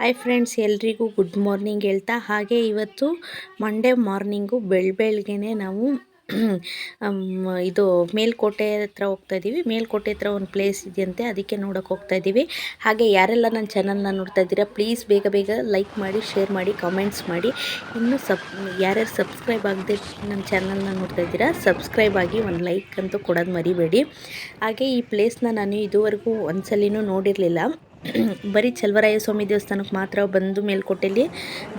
Hi friends, ಎಲ್ರಿಗೂ good morning ಹೇಳ್ತಾ, ಹಾಗೆ ಇವತ್ತು ಮಂಡೇ ಮಾರ್ನಿಂಗು ಬೆಳ ಬೆಳಗ್ಗೆನೆ ನಾವು ಇದು ಮೇಲ್ಕೋಟೆ ಹತ್ರ ಹೋಗ್ತಾ ಇದ್ದೀವಿ ಮೇಲ್ಕೋಟೆ ಹತ್ರ ಒಂದು ಪ್ಲೇಸ್ ಇದೆಯಂತೆ, ಅದಕ್ಕೆ ನೋಡೋಕೆ ಹೋಗ್ತಾ ಇದ್ದೀವಿ ಹಾಗೆ ಯಾರೆಲ್ಲ ನನ್ನ ಚಾನಲ್ನ ನೋಡ್ತಾ ಇದ್ದೀರಾ ಪ್ಲೀಸ್ ಬೇಗ ಬೇಗ ಲೈಕ್ ಮಾಡಿ ಶೇರ್ ಮಾಡಿ ಕಮೆಂಟ್ಸ್ ಮಾಡಿ. ಇನ್ನೂ ಸಬ್ ಯಾರ್ಯಾರು ಸಬ್ಸ್ಕ್ರೈಬ್ ಆಗದೆ ನನ್ನ ಚಾನಲ್ನ ನೋಡ್ತಾ ಇದ್ದೀರಾ ಸಬ್ಸ್ಕ್ರೈಬ್ ಆಗಿ ಒಂದು ಲೈಕ್ ಅಂತೂ ಕೊಡೋದು ಮರಿಬೇಡಿ. ಹಾಗೆ ಈ ಪ್ಲೇಸ್ನ ನಾನು ಇದುವರೆಗೂ ಒಂದ್ಸಲಿನೂ ನೋಡಿರಲಿಲ್ಲ. ಬರೀ ಚಲವರಾಯ ಸ್ವಾಮಿ ದೇವಸ್ಥಾನಕ್ಕೆ ಮಾತ್ರ ಬಂದು ಮೇಲ್ಕೋಟೆಯಲ್ಲಿ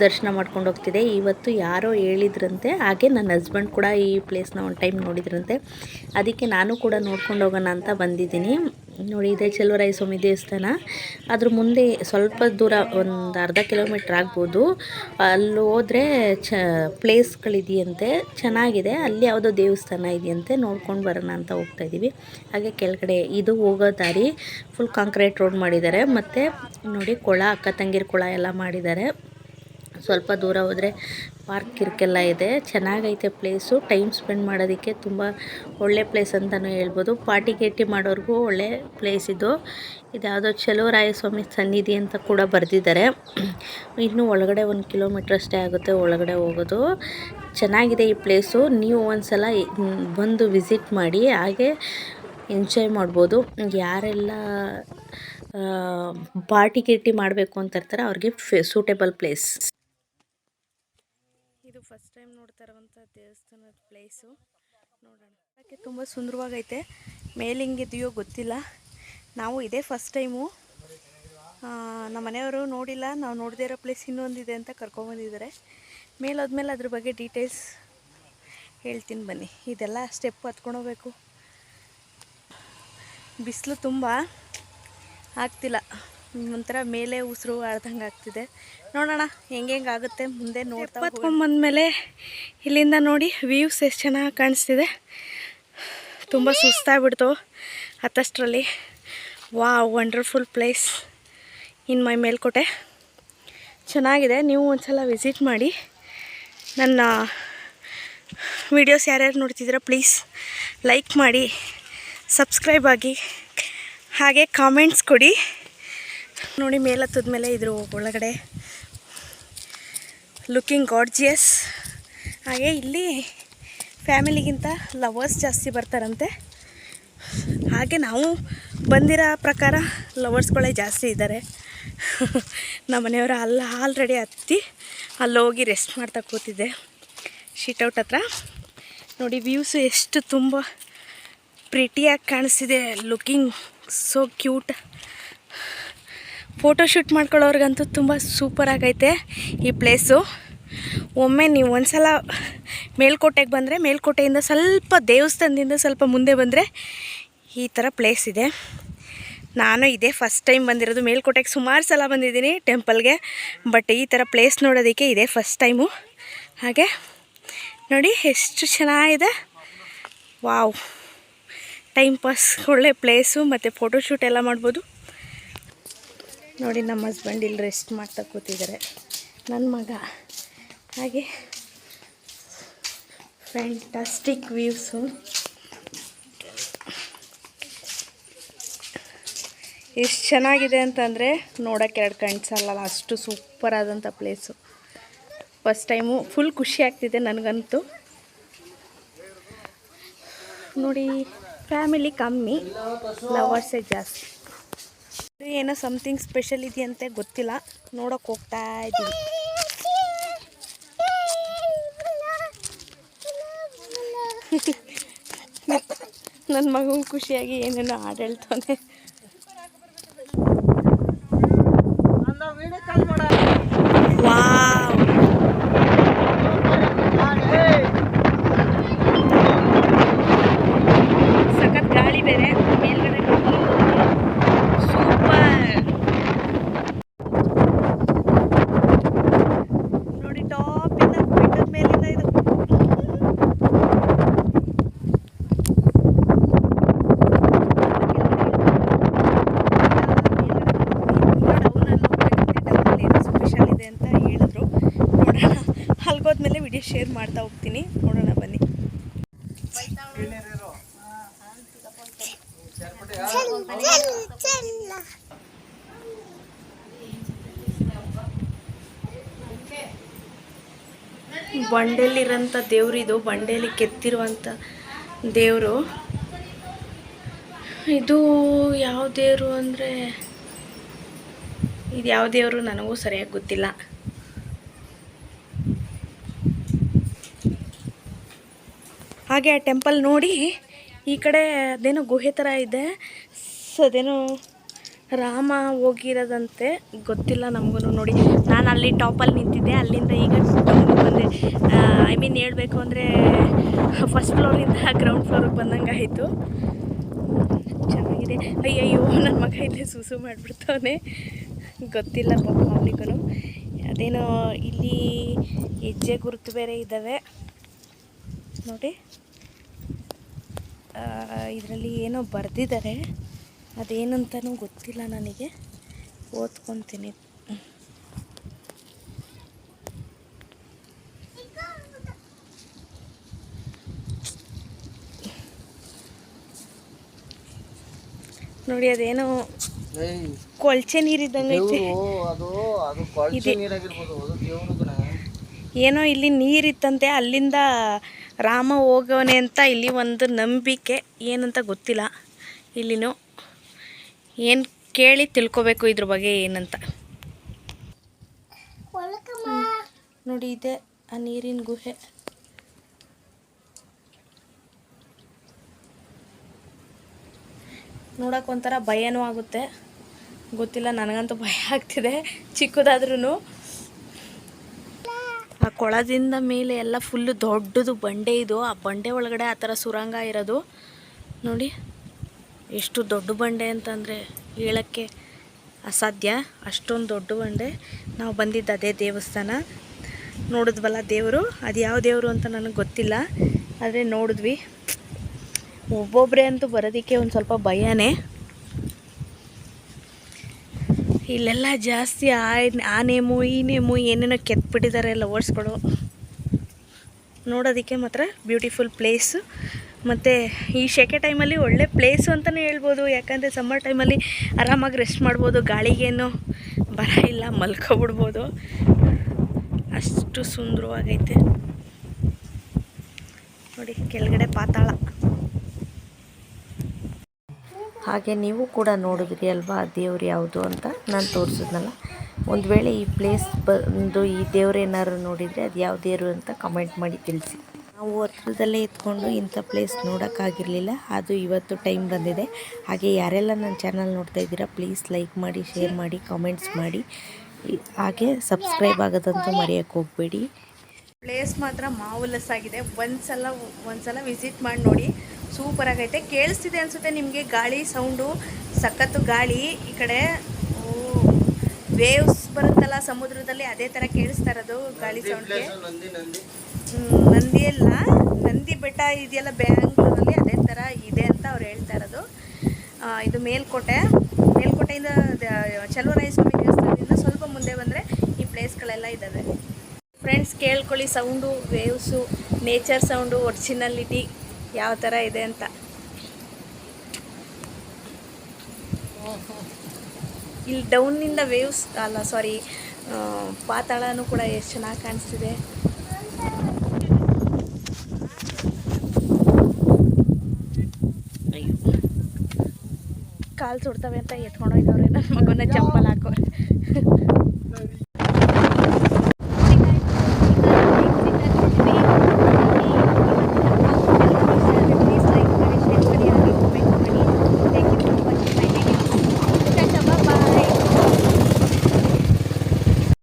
ದರ್ಶನ ಮಾಡ್ಕೊಂಡು ಹೋಗ್ತಿದೆ. ಇವತ್ತು ಯಾರೋ ಹೇಳಿದ್ರಂತೆ, ಹಾಗೆ ನನ್ನ ಹಸ್ಬೆಂಡ್ ಕೂಡ ಈ ಪ್ಲೇಸ್ನ ಒಂದು ಟೈಮ್ ನೋಡಿದ್ರಂತೆ. ಅದಕ್ಕೆ ನಾನು ಕೂಡ ನೋಡ್ಕೊಂಡು ಹೋಗೋಣ ಅಂತ ಬಂದಿದ್ದೀನಿ. ನೋಡಿ, ಇದೆ ಚೆಲುವರಾಯ ಸ್ವಾಮಿ ದೇವಸ್ಥಾನ. ಅದ್ರ ಮುಂದೆ ಸ್ವಲ್ಪ ದೂರ ಒಂದು ಅರ್ಧ ಕಿಲೋಮೀಟ್ರ್ ಆಗ್ಬೋದು. ಅಲ್ಲಿ ಹೋದರೆ ಚ, ಪ್ಲೇಸ್ಗಳಿದೆಯಂತೆ, ಚೆನ್ನಾಗಿದೆ. ಅಲ್ಲಿ ಯಾವುದೋ ದೇವಸ್ಥಾನ ಇದೆಯಂತೆ ನೋಡ್ಕೊಂಡು ಬರೋಣ ಅಂತ ಹೋಗ್ತಾ ಇದ್ದೀವಿ ಹಾಗೆ ಕೆಳಗಡೆ ಇದು ಹೋಗೋ ದಾರಿ ಫುಲ್ ಕಾಂಕ್ರೀಟ್ ರೋಡ್ ಮಾಡಿದ್ದಾರೆ. ಮತ್ತು ನೋಡಿ, ಕೊಳ, ಅಕ್ಕ ತಂಗಿರ ಕೊಳ ಎಲ್ಲ ಮಾಡಿದ್ದಾರೆ. ಸ್ವಲ್ಪ ದೂರ ಹೋದರೆ ಪಾರ್ಕ್ ಕಿರ್ಕೆಲ್ಲ ಇದೆ. ಚೆನ್ನಾಗೈತೆ ಪ್ಲೇಸು. ಟೈಮ್ ಸ್ಪೆಂಡ್ ಮಾಡೋದಕ್ಕೆ ತುಂಬ ಒಳ್ಳೆ ಪ್ಲೇಸ್ ಅಂತಲೂ ಹೇಳ್ಬೋದು. ಪಾರ್ಟಿ ಗೇಟಿ ಮಾಡೋರಿಗೂ ಒಳ್ಳೆ ಪ್ಲೇಸ್ ಇದು. ಇದ್ಯಾವುದೋ ಚಲುವರಾಯಸ್ವಾಮಿ ಸನ್ನಿಧಿ ಅಂತ ಕೂಡ ಬರೆದಿದ್ದಾರೆ. ಇನ್ನು ಒಳಗಡೆ ಒಂದು ಕಿಲೋಮೀಟ್ರ್ ಅಷ್ಟೇ ಆಗುತ್ತೆ ಒಳಗಡೆ ಹೋಗೋದು. ಚೆನ್ನಾಗಿದೆ ಈ ಪ್ಲೇಸು. ನೀವು ಒಂದ್ಸಲ ಸಲ ಬಂದು ವಿಸಿಟ್ ಮಾಡಿ, ಹಾಗೆ ಎಂಜಾಯ್ ಮಾಡ್ಬೋದು. ಯಾರೆಲ್ಲ ಪಾರ್ಟಿ ಗಿರ್ಟಿ ಮಾಡಬೇಕು ಅಂತ ಇರ್ತಾರೆ ಅವ್ರಿಗೆ ಸೂಟೇಬಲ್ ಪ್ಲೇಸ್. ಇರುವಂಥ ದೇವಸ್ಥಾನದ ಪ್ಲೇಸು ನೋಡೋಣ. ತುಂಬ ಸುಂದರವಾಗೈತೆ. ಮೇಲೆ ಹಿಂಗಿದೆಯೋ ಗೊತ್ತಿಲ್ಲ. ನಾವು ಇದೇ ಫಸ್ಟ್ ಟೈಮು ನಮ್ಮ ಮನೆಯವರು ನೋಡಿಲ್ಲ. ನಾವು ನೋಡದೇ ಇರೋ ಪ್ಲೇಸ್ ಇನ್ನೊಂದಿದೆ ಅಂತ ಕರ್ಕೊಂಬಂದಿದ್ದಾರೆ ಮೇಲೋದ್ಮೇಲೆ ಅದ್ರ ಬಗ್ಗೆ ಡೀಟೇಲ್ಸ್ ಹೇಳ್ತೀನಿ ಬನ್ನಿ. ಇದೆಲ್ಲ ಸ್ಟೆಪ್ ಹತ್ಕೊಂಡೋಗ್ಬೇಕು ಬಿಸಿಲು ತುಂಬ ಆಗ್ತಿಲ್ಲ. ಒಂಥರ ಮೇಲೆ ಉಸಿರು ಆಡ್ದಂಗೆ ಆಗ್ತಿದೆ. ನೋಡೋಣ, ಹೆಂಗೆ ಆಗುತ್ತೆ ಮುಂದೆ ನೋಡ್ತಾ ಬಂದಮೇಲೆ ಇಲ್ಲಿಂದ ನೋಡಿ ವ್ಯೂಸ್ ಎಷ್ಟು ಚೆನ್ನಾಗಿ ಕಾಣಿಸ್ತಿದೆ. ತುಂಬ ಸುಸ್ತಾಗ್ಬಿಡ್ತು ಹತ್ತಷ್ಟರಲ್ಲಿ. ವಾ wonderful place in my Melkote. ಚೆನ್ನಾಗಿದೆ, ನೀವು ಒಂದ್ಸಲ ವಿಸಿಟ್ ಮಾಡಿ. ನನ್ನ ವಿಡಿಯೋಸ್ ಯಾರ್ಯಾರು ನೋಡ್ತಿದ್ದೀರಾ ಪ್ಲೀಸ್ ಲೈಕ್ ಮಾಡಿ, ಸಬ್ಸ್ಕ್ರೈಬ್ ಆಗಿ. ಹಾಗೆ ಕಾಮೆಂಟ್ಸ್ ಕೊಡಿ. ನೋಡಿ ಮೇಲೆ ಇದ್ರ ಒಳಗಡೆ. ಲುಕಿಂಗ್ ಗಾಡ್ಜಿಯಸ್ ಹಾಗೆ ಇಲ್ಲಿ ಫ್ಯಾಮಿಲಿಗಿಂತ ಲವರ್ಸ್ ಜಾಸ್ತಿ ಬರ್ತಾರಂತೆ. ಹಾಗೆ ನಾವು ಬಂದಿರೋ ಪ್ರಕಾರ ಲವರ್ಸ್ಗಳೇ ಜಾಸ್ತಿ ಇದ್ದಾರೆ. ನಮ್ಮ ಮನೆಯವರು ಅಲ್ಲ ಆಲ್ರೆಡಿ ಹತ್ತಿ ಅಲ್ಲಿ ಹೋಗಿ ರೆಸ್ಟ್ ಮಾಡ್ತಾ ಕೂತಿದ್ದೆ. ಶೀಟೌಟ್ ಹತ್ರ. ನೋಡಿ ವ್ಯೂಸು ಎಷ್ಟು ತುಂಬ ಪ್ರಿಟಿಯಾಗಿ ಕಾಣಿಸ್ತಿದೆ ಲುಕಿಂಗ್ ಸೋ ಕ್ಯೂಟ್ ಫೋಟೋಶೂಟ್ ಮಾಡ್ಕೊಳ್ಳೋರ್ಗಂತೂ ತುಂಬ ಸೂಪರ್ ಆಗೈತೆ ಈ ಪ್ಲೇಸು. ಒಮ್ಮೆ ನೀವು ಒಂದ್ಸಲ ಮೇಲ್ಕೋಟೆಗೆ ಬಂದರೆ, ಮೇಲ್ಕೋಟೆಯಿಂದ ಸ್ವಲ್ಪ ದೇವಸ್ಥಾನದಿಂದ ಸ್ವಲ್ಪ ಮುಂದೆ ಬಂದರೆ ಈ ಥರ ಪ್ಲೇಸ್ ಇದೆ. ನಾನು ಇದೇ ಫಸ್ಟ್ ಟೈಮ್ ಬಂದಿರೋದು, ಮೇಲ್ಕೋಟೆಗೆ ಸುಮಾರು ಸಲ ಬಂದಿದ್ದೀನಿ ಟೆಂಪಲ್ಗೆ, ಬಟ್ ಈ ಥರ ಪ್ಲೇಸ್ ನೋಡೋದಕ್ಕೆ ಇದೇ ಫಸ್ಟ್ ಟೈಮು. ಹಾಗೆ ನೋಡಿ, ಎಷ್ಟು ಚೆನ್ನಾಗಿದೆ. ವಾವ್. ಟೈಮ್ ಪಾಸ್, ಒಳ್ಳೆ ಪ್ಲೇಸು, ಮತ್ತು ಫೋಟೋಶೂಟ್ ಎಲ್ಲ ಮಾಡ್ಬೋದು. ನೋಡಿ ನಮ್ಮ ಹಸ್ಬೆಂಡ್ ಇಲ್ಲಿ ರೆಸ್ಟ್ ಮಾಡ್ತಾ ಕೂತಿದ್ದಾರೆ. ನನ್ನ ಮಗ. ಹಾಗೆ ಫ್ಯಾಂಟಾಸ್ಟಿಕ್ ವ್ಯೂಸು ಎಷ್ಟು ಚೆನ್ನಾಗಿದೆ ಅಂತಂದರೆ ನೋಡೋಕ್ಕೆ ಎರಡು ಕಣ್ಸಲ್ಲ ಅಷ್ಟು ಸೂಪರ್ ಆದಂಥ ಪ್ಲೇಸು ಫಸ್ಟ್ ಟೈಮು ಫುಲ್ ಖುಷಿ ಆಗ್ತಿದೆ ನನಗಂತೂ. ನೋಡಿ ಫ್ಯಾಮಿಲಿ ಕಮ್ಮಿ ಲವರ್ಸೇ ಜಾಸ್ತಿ. ಏನೋ ಸಮಥಿಂಗ್ ಸ್ಪೆಷಲ್ ಇದೆಯಂತೆ ಗೊತ್ತಿಲ್ಲ. ನೋಡೋಕೆ ಹೋಗ್ತಾ ಇದ್ದೀವಿ ನನ್ನ ಮಗು ಖುಷಿಯಾಗಿ ಏನೇನೋ ಆಡಳ್ತಾನೆ ಹೇಳ್ತಾನೆ ಶೇರ್ ಮಾಡ್ತಾ ಹೋಗ್ತೀನಿ. ನೋಡೋಣ, ಬನ್ನಿ. ಬಂಡೆಲಿರೋಂಥ ದೇವ್ರು ಇದು. ಬಂಡೆಯಲ್ಲಿ ಕೆತ್ತಿರುವಂಥ ದೇವರು. ಇದು ಯಾವ ದೇವರು ಅಂದರೆ, ಇದು ಯಾವ ದೇವರು ನನಗೂ ಸರಿಯಾಗಿ ಗೊತ್ತಿಲ್ಲ. ಹಾಗೆ ಆ ಟೆಂಪಲ್ ನೋಡಿ ಈ ಕಡೆ ಅದೇನೋ ಗುಹೆ ಥರ ಇದೆ. ಸೊ ಅದೇನೋ ರಾಮ ಹೋಗಿರೋದಂತೆ. ಗೊತ್ತಿಲ್ಲ ನಮಗೂ ನೋಡಿ. ನಾನು ಅಲ್ಲಿ ಟಾಪಲ್ಲಿ ನಿಂತಿದ್ದೆ. ಅಲ್ಲಿಂದ ಈಗ ಬಂದೆ. ಐ ಮೀನ್ ಹೇಳಬೇಕು ಅಂದರೆ ಫಸ್ಟ್ ಫ್ಲೋರಿಂದ ಗ್ರೌಂಡ್ ಫ್ಲೋರಿಗೆ ಬಂದಂಗೆ ಆಯಿತು. ಚೆನ್ನಾಗಿದೆ. ಅಯ್ಯಯ್ಯೋ ನನ್ನ ಮಗ ಇಲ್ಲೇ ಸುಸು ಮಾಡಿಬಿಡ್ತಾವೆ ಗೊತ್ತಿಲ್ಲ ಪಾಪ ಅವನಿಗೂ ಅದೇನೋ ಇಲ್ಲಿ ಹೆಜ್ಜೆ ಗುರುತು ಬೇರೆ ಇದ್ದಾವೆ. ನೋಡಿ. ಇದರಲ್ಲಿ ಏನೋ ಬರೆದಿದ್ದಾರೆ. ಅದೇನಂತನೂ ಗೊತ್ತಿಲ್ಲ ನನಗೆ. ಓದ್ಕೊತೀನಿ. ನೋಡಿ ಅದೇನೋ ಕೊಳಚೆ ನೀರಿದ್ದಂಗೆ ಏನೋ ಇಲ್ಲಿ ನೀರಿತ್ತಂತೆ ಅಲ್ಲಿಂದ ರಾಮ ಹೋಗೋನೆ ಅಂತ ಇಲ್ಲಿ ಒಂದು ನಂಬಿಕೆ ಏನಂತ ಗೊತ್ತಿಲ್ಲ. ಇಲ್ಲಿನೂ ಏನು ಕೇಳಿ ತಿಳ್ಕೊಬೇಕು ಇದ್ರ ಬಗ್ಗೆ ಏನಂತ. ನೋಡಿ ಇದೆ ಆ ನೀರಿನ ಗುಹೆ. ನೋಡೋಕೆ ಒಂಥರ ಭಯನೂ ಆಗುತ್ತೆ. ಗೊತ್ತಿಲ್ಲ, ನನಗಂತೂ ಭಯ ಆಗ್ತಿದೆ. ಚಿಕ್ಕದಾದ್ರೂ ಕೊಳದಿಂದ ಮೇಲೆ ಎಲ್ಲ ಫುಲ್ಲು ದೊಡ್ಡದು ಬಂಡೆ ಇದು. ಆ ಬಂಡೆ ಒಳಗಡೆ ಆ ಥರ ಸುರಂಗ ಇರೋದು. ನೋಡಿ, ಎಷ್ಟು ದೊಡ್ಡ ಬಂಡೆ ಅಂತಂದರೆ ಹೇಳೋಕ್ಕೆ ಅಸಾಧ್ಯ. ಅಷ್ಟೊಂದು ದೊಡ್ಡ ಬಂಡೆ. ನಾವು ಬಂದಿದ್ದು ಅದೇ ದೇವಸ್ಥಾನ. ನೋಡಿದ್ವಲ್ಲ ದೇವರು? ಅದು ಯಾವ ದೇವರು ಅಂತ ನನಗೆ ಗೊತ್ತಿಲ್ಲ. ಆದರೆ ನೋಡಿದ್ವಿ. ಒಬ್ಬೊಬ್ಬರೇ ಅಂತೂ ಬರೋದಕ್ಕೆ ಒಂದು ಸ್ವಲ್ಪ ಭಯನೇ. ಇಲ್ಲೆಲ್ಲ ಜಾಸ್ತಿ ಆ ನೇಮು, ಈ ನೇಮು ಏನೇನೋ ಕೆತ್ಬಿಟ್ಟಿದ್ದಾರೆ ಎಲ್ಲ ನೋಡೋದಕ್ಕೆ ಮಾತ್ರ ಬ್ಯೂಟಿಫುಲ್ ಪ್ಲೇಸು ಮತ್ತು ಈ ಸೆಕೆ ಟೈಮಲ್ಲಿ ಒಳ್ಳೆ ಪ್ಲೇಸು ಅಂತಲೇ ಹೇಳ್ಬೋದು. ಯಾಕಂದರೆ ಸಮ್ಮರ್ ಟೈಮಲ್ಲಿ ಆರಾಮಾಗಿ ರೆಸ್ಟ್ ಮಾಡ್ಬೋದು. ಗಾಳಿಗೇನು ಬರ ಇಲ್ಲ, ಮಲ್ಕೊಬಿಡ್ಬೋದು. ಅಷ್ಟು ಸುಂದರವಾಗೈತೆ. ನೋಡಿ, ಕೆಳಗಡೆ ಪಾತಾಳ. ಹಾಗೆ ನೀವು ಕೂಡ ನೋಡಿದ್ರಿ ಅಲ್ವಾ ದೇವ್ರು ಯಾವುದು ಅಂತ ನಾನು ತೋರಿಸಿದ್ನಲ್ಲ. ಒಂದು ವೇಳೆ ಈ ಪ್ಲೇಸ್ ಬಂದು ಈ ದೇವ್ರು ಏನಾದ್ರು ನೋಡಿದರೆ ಅದು ಯಾವ ದೇವರು ಅಂತ ಕಮೆಂಟ್ ಮಾಡಿ ತಿಳಿಸಿ. ನಾವು ಹತ್ರದಲ್ಲೇ ಇದ್ಕೊಂಡು ಇಂಥ ಪ್ಲೇಸ್ ನೋಡೋಕ್ಕಾಗಿರಲಿಲ್ಲ ಅದು ಇವತ್ತು ಟೈಮ್ ಬಂದಿದೆ. ಹಾಗೆ ಯಾರೆಲ್ಲ ನನ್ನ ಚಾನಲ್ ನೋಡ್ತಾ ಇದ್ದೀರಾ ಪ್ಲೀಸ್ ಲೈಕ್ ಮಾಡಿ ಶೇರ್ ಮಾಡಿ ಕಾಮೆಂಟ್ಸ್ ಮಾಡಿ. ಹಾಗೆ ಸಬ್ಸ್ಕ್ರೈಬ್ ಆಗೋದಂತೂ ಮರೆಯೋಕ್ಕೆ ಹೋಗಬೇಡಿ. ಪ್ಲೇಸ್ ಮಾತ್ರ ಮಾವುಲಸ್ ಆಗಿದೆ. ಒಂದ್ಸಲ ಒಂದ್ಸಲ ವಿಸಿಟ್ ಮಾಡಿ ನೋಡಿ. ಸೂಪರ್ ಆಗೈತೆ. ಕೇಳಿಸ್ತಿದೆ ಅನ್ಸುತ್ತೆ ನಿಮಗೆ ಗಾಳಿ ಸೌಂಡು ಸಖತ್ತು ಗಾಳಿ. ಈ ಕಡೆ ವೇವ್ಸ್ ಬರುತ್ತಲ್ಲ ಸಮುದ್ರದಲ್ಲಿ ಅದೇ ಥರ ಕೇಳಿಸ್ತಾ ಇರೋದು ಗಾಳಿ ಸೌಂಡ್ಗೆ ನಂದಿ ಎಲ್ಲ ನಂದಿ ಬೆಟ್ಟ ಇದೆಯಲ್ಲ ಬ್ಯಾಂಗ್ಳೂರಲ್ಲಿ ಅದೇ ಥರ ಇದೆ ಅಂತ ಅವ್ರು ಹೇಳ್ತಾ ಇರೋದು. ಇದು ಮೇಲ್ಕೋಟೆ. ಮೇಲ್ಕೋಟೆಯಿಂದ ಚಲುವರಾಯಸ್ವಾಮಿ ಚಲುವರಾಯ ಸ್ವಾಮಿ ದೇವಸ್ಥಾನದಿಂದ ಸ್ವಲ್ಪ ಮುಂದೆ ಬಂದರೆ ಈ ಪ್ಲೇಸ್ಗಳೆಲ್ಲ ಇದ್ದಾವೆ. ಫ್ರೆಂಡ್ಸ್ ಕೇಳ್ಕೊಳ್ಳಿ sound waves nature sound originality ಯಾವ ಥರ ಇದೆ ಅಂತ. ಇಲ್ಲಿ ಡೌನ್ನಿಂದ ವೇವ್ಸ್ ಅಲ್ಲ ಸಾರಿ ಪಾತಾಳನೂ ಕೂಡ ಎಷ್ಟು ಚೆನ್ನಾಗಿ ಕಾಣಿಸ್ತಿದೆ. ಕಾಲು ಸುಡ್ತವೆ ಅಂತ ಎತ್ಕೊಂಡು ಹೋಯ್ತವ್ರೆ ನನ್ನ ಮಗನ ಚಪ್ಪಲ್ ಹಾಕೋ.